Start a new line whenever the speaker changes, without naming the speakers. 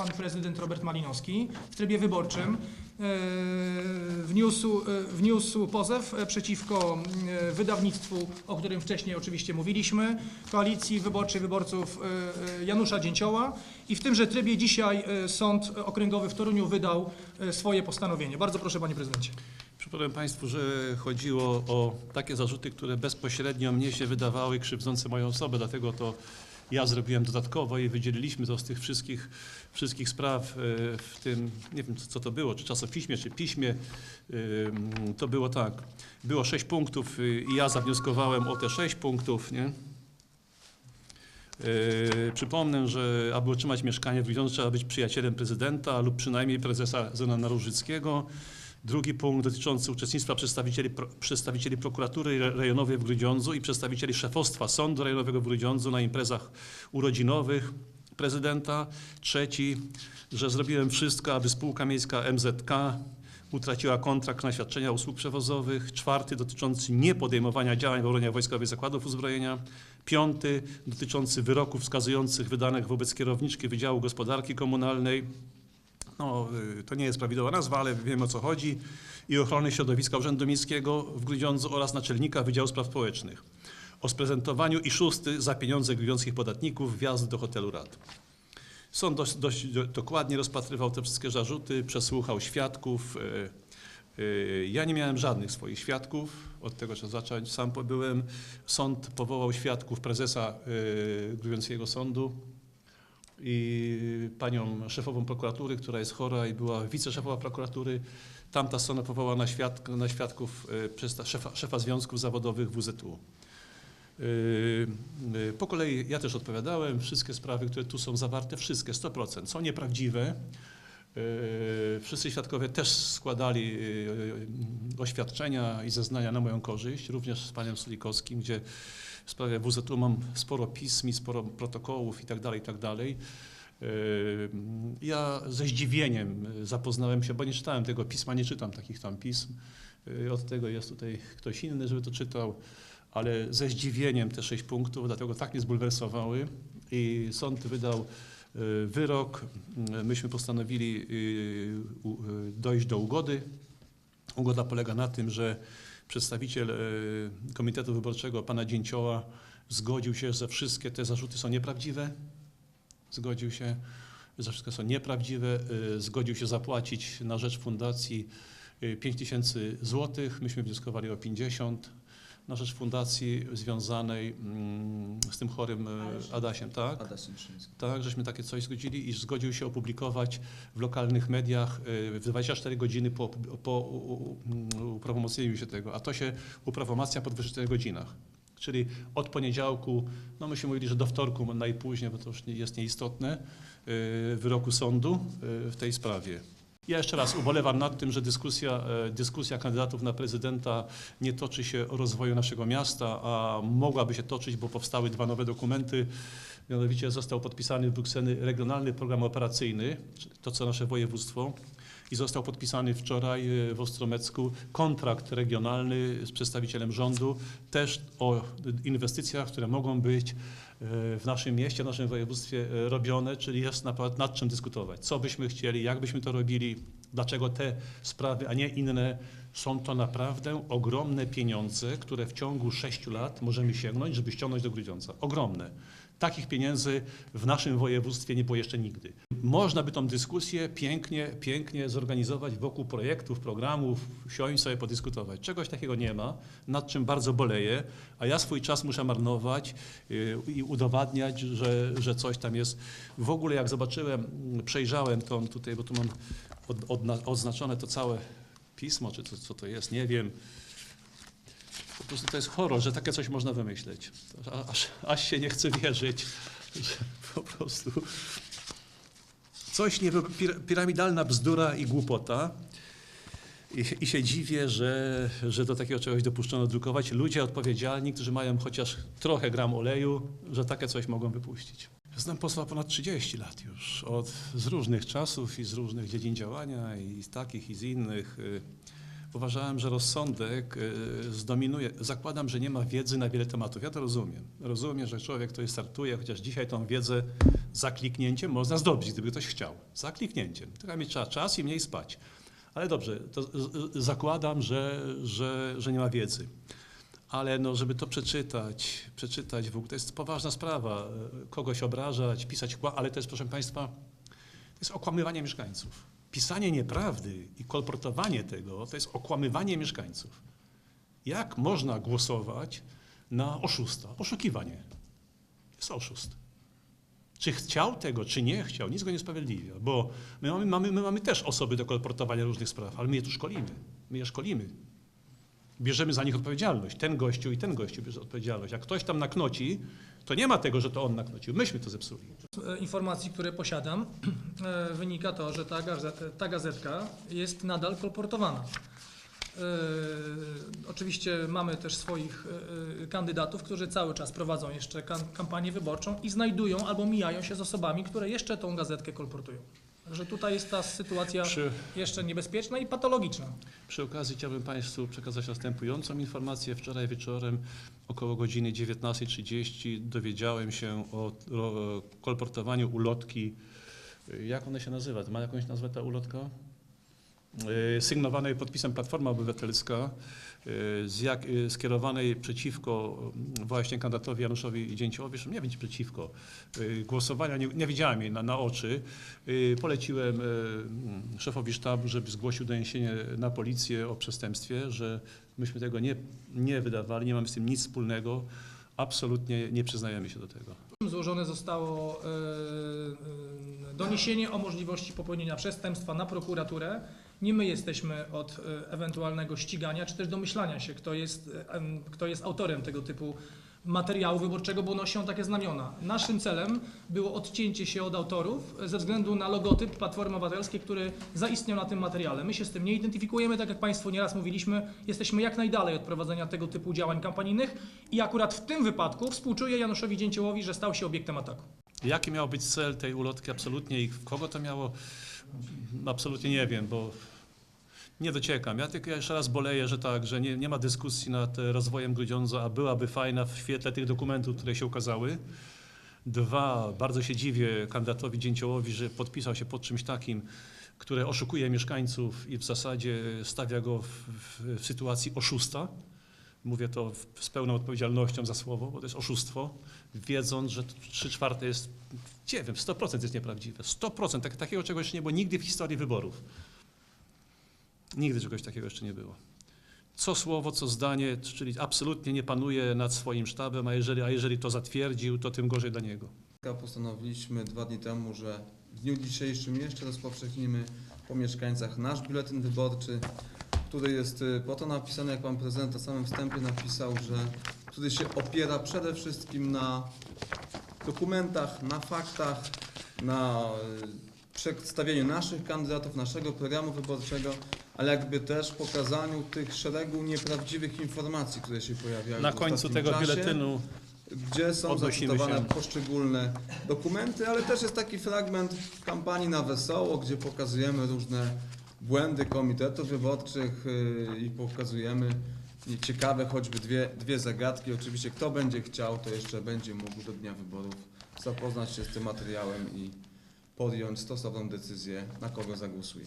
pan prezydent Robert Malinowski w trybie wyborczym e, wniósł, e, wniósł pozew e, przeciwko wydawnictwu, o którym wcześniej oczywiście mówiliśmy, Koalicji Wyborczej Wyborców Janusza Dzięcioła i w tymże trybie dzisiaj Sąd Okręgowy w Toruniu wydał swoje postanowienie. Bardzo proszę panie prezydencie.
Przypomnę Państwu, że chodziło o takie zarzuty, które bezpośrednio mnie się wydawały krzywdzące moją osobę, dlatego to ja zrobiłem dodatkowo i wydzieliliśmy to z tych wszystkich, wszystkich spraw e, w tym, nie wiem co to było, czy czasopiśmie, czy piśmie. Ym, To było tak, było sześć punktów y, i ja zawnioskowałem o te sześć punktów, nie? Yy, Przypomnę, że aby otrzymać mieszkanie w Grudziądzu trzeba być przyjacielem prezydenta lub przynajmniej prezesa Zenona Różyckiego. Drugi punkt dotyczący uczestnictwa przedstawicieli, przedstawicieli prokuratury re- rejonowej w Grudziądzu i przedstawicieli szefostwa Sądu Rejonowego w Grudziądzu na imprezach urodzinowych prezydenta. Trzeci, że zrobiłem wszystko, aby spółka miejska MZK utraciła kontrakt na świadczenia usług przewozowych. Czwarty dotyczący niepodejmowania działań w obronie wojskowych zakładów uzbrojenia. Piąty dotyczący wyroków wskazujących wydanych wobec kierowniczki Wydziału Gospodarki Komunalnej. No, y, to nie jest prawidłowa nazwa, ale wiemy o co chodzi. I ochrony środowiska Urzędu Miejskiego w Grudziądzu oraz naczelnika Wydziału Spraw Społecznych. O sprezentowaniu i szósty za pieniądze grudziąckich podatników wjazd do hotelu Rad. Sąd dość, dość do- dokładnie rozpatrywał te wszystkie zarzuty, przesłuchał świadków. y, y, Ja nie miałem żadnych swoich świadków, od tego trzeba zacząć. Sam pobyłem. Sąd powołał świadków prezesa y, Grudziąckiego Sądu i panią szefową prokuratury, która jest chora i była wiceszefowa prokuratury. Tamta strona powołała na, świadk, na świadków y, przedsta- szefa, szefa związków zawodowych WZU. Y, y, Po kolei ja też odpowiadałem. Wszystkie sprawy, które tu są zawarte, wszystkie 100% są nieprawdziwe. Wszyscy świadkowie też składali oświadczenia i zeznania na moją korzyść, również z panem Sulikowskim, gdzie w sprawie WZU mam sporo pism i sporo protokołów i tak dalej, i tak dalej. Y, Ja ze zdziwieniem zapoznałem się, bo nie czytałem tego pisma, nie czytam takich tam pism. Y, Od tego jest tutaj ktoś inny, żeby to czytał, ale ze zdziwieniem te sześć punktów, dlatego tak mnie zbulwersowały i sąd wydał wyrok. Myśmy postanowili dojść do ugody. Ugoda polega na tym, że przedstawiciel y, Komitetu Wyborczego, pana Dzięcioła, zgodził się, że wszystkie te zarzuty są nieprawdziwe. Zgodził się, że wszystkie są nieprawdziwe. y, Zgodził się zapłacić na rzecz fundacji 5 tysięcy złotych. Myśmy wnioskowali o 50 na rzecz fundacji związanej mm, z tym chorym y, Adasiem, tak? Tak, żeśmy takie coś zgodzili, iż zgodził się opublikować w lokalnych mediach y, w 24 godziny po, po uprawomocnieniu się tego, a to się uprawomacnia po 24 godzinach. Czyli od poniedziałku, no myśmy mówili, że do wtorku najpóźniej, bo to już jest nieistotne, y, wyroku sądu w tej sprawie. Ja jeszcze raz ubolewam nad tym, że dyskusja, e, dyskusja kandydatów na prezydenta nie toczy się o rozwoju naszego miasta, a mogłaby się toczyć, bo powstały dwa nowe dokumenty. Mianowicie został podpisany w Brukseli regionalny program operacyjny, to co nasze województwo, i został podpisany wczoraj e, w Ostromecku kontrakt regionalny z przedstawicielem rządu, też o inwestycjach, które mogą być e, w naszym mieście, w naszym województwie e, robione, czyli jest naprawdę nad czym dyskutować. Co byśmy chcieli, jak byśmy to robili, dlaczego te sprawy, a nie inne. Są to naprawdę ogromne pieniądze, które w ciągu sześciu lat możemy sięgnąć, żeby ściągnąć do Grudziądza. Ogromne. Takich pieniędzy w naszym województwie nie było jeszcze nigdy. Można by tą dyskusję pięknie, pięknie zorganizować wokół projektów, programów, siąść sobie podyskutować. Czegoś takiego nie ma, nad czym bardzo boleję, a ja swój czas muszę marnować yy, i udowadniać, że, że coś tam jest. W ogóle jak zobaczyłem, przejrzałem to tutaj, bo tu mam odznaczone to całe pismo, czy co to jest, nie wiem. Po prostu to jest horror, że takie coś można wymyśleć. Aż, aż się nie chce wierzyć, że po prostu coś nie, pir- piramidalna bzdura i głupota. I, I się dziwię, że, że do takiego czegoś dopuszczono drukować. Ludzie odpowiedzialni, którzy mają chociaż trochę gram oleju, że takie coś mogą wypuścić. Znam posła ponad 30 lat już, od, z różnych czasów i z różnych dziedzin działania, i z takich, i z innych. Uważałem, że rozsądek y, zdominuje. Zakładam, że nie ma wiedzy na wiele tematów. Ja to rozumiem. Rozumiem, że człowiek, który startuje, chociaż dzisiaj tą wiedzę za kliknięciem można zdobyć, gdyby ktoś chciał. Za kliknięciem. Tylko mieć trzeba czas i mniej spać. Ale dobrze, to zakładam, że, że, że nie ma wiedzy. Ale no, żeby to przeczytać, przeczytać w ogóle, to jest poważna sprawa. Kogoś obrażać, pisać, ale to jest, proszę Państwa, to jest okłamywanie mieszkańców. Pisanie nieprawdy i kolportowanie tego to jest okłamywanie mieszkańców. Jak można głosować na oszusta? Oszukiwanie. Jest oszust. Czy chciał tego, czy nie chciał, nic go nie usprawiedliwia, bo my mamy, mamy, my mamy też osoby do kolportowania różnych spraw, ale my je tu szkolimy. My je szkolimy. Bierzemy za nich odpowiedzialność. Ten gościu i ten gościu bierze odpowiedzialność. Jak ktoś tam naknoci, to nie ma tego, że to on naknocił. Myśmy to zepsuli.
E, informacji, które posiadam, e, wynika to, że ta, gazet, ta gazetka jest nadal kolportowana. E, Oczywiście mamy też swoich kandydatów, którzy cały czas prowadzą jeszcze kam- kampanię wyborczą i znajdują albo mijają się z osobami, które jeszcze tą gazetkę kolportują. Także tutaj jest ta sytuacja
Przy,
jeszcze niebezpieczna i patologiczna.
Przy okazji chciałbym Państwu przekazać następującą informację. Wczoraj wieczorem około godziny 19.30 dowiedziałem się o, o kolportowaniu ulotki. Jak ona się nazywa? Ma jakąś nazwę ta ulotka? Yy, Sygnowanej podpisem Platforma Obywatelska, z jak, yy, skierowanej przeciwko mm, właśnie kandydatowi Januszowi Dzięciołowi, nie wiem, przeciwko, głosowania, nie, nie widziałem jej na, na oczy. Poleciłem mm, szefowi sztabu, żeby zgłosił doniesienie na policję o przestępstwie, że myśmy tego nie, nie wydawali, nie mamy z tym nic wspólnego. Absolutnie nie przyznajemy się do tego.
Złożone zostało doniesienie o możliwości popełnienia przestępstwa na prokuraturę. Nie my jesteśmy od e, ewentualnego ścigania, czy też domyślania się, kto jest, e, kto jest autorem tego typu materiału wyborczego, bo nosią takie znamiona. Naszym celem było odcięcie się od autorów ze względu na logotyp Platformy Obywatelskiej, który zaistniał na tym materiale. My się z tym nie identyfikujemy, tak jak Państwu nieraz mówiliśmy, jesteśmy jak najdalej od prowadzenia tego typu działań kampanijnych i akurat w tym wypadku współczuję Januszowi Dzięciołowi, że stał się obiektem ataku.
Jaki miał być cel tej ulotki? Absolutnie i kogo to miało? Absolutnie nie wiem, bo nie dociekam. Ja tylko jeszcze raz boleję, że tak, że nie, nie ma dyskusji nad e, rozwojem Grudziądza, a byłaby fajna w świetle tych dokumentów, które się ukazały. Dwa, bardzo się dziwię kandydatowi Dzięciołowi, że podpisał się pod czymś takim, które oszukuje mieszkańców i w zasadzie stawia go w, w, w sytuacji oszusta. Mówię to z pełną odpowiedzialnością za słowo, bo to jest oszustwo, wiedząc, że 3 czwarte jest, nie wiem, 100% jest nieprawdziwe. 100%, tak, takiego czegoś nie było nigdy w historii wyborów. Nigdy czegoś takiego jeszcze nie było. Co słowo, co zdanie, czyli absolutnie nie panuje nad swoim sztabem, a jeżeli, a jeżeli to zatwierdził, to tym gorzej dla niego.
Postanowiliśmy dwa dni temu, że w dniu dzisiejszym jeszcze rozpowszechnimy po mieszkańcach nasz biuletyn wyborczy, który jest y, po to napisany, jak Pan Prezydent na samym wstępie napisał, że który się opiera przede wszystkim na dokumentach, na faktach, na y, przedstawieniu naszych kandydatów, naszego programu wyborczego, ale jakby też pokazaniu tych szeregu nieprawdziwych informacji, które się pojawiają
Na końcu tego
czasie
biuletynu
gdzie są zacytowane
się.
poszczególne dokumenty, ale też jest taki fragment kampanii na wesoło, gdzie pokazujemy różne błędy komitetów wyborczych yy, i pokazujemy ciekawe choćby dwie, dwie zagadki. Oczywiście kto będzie chciał, to jeszcze będzie mógł do dnia wyborów zapoznać się z tym materiałem i podjąć stosowną decyzję, na kogo zagłosuje.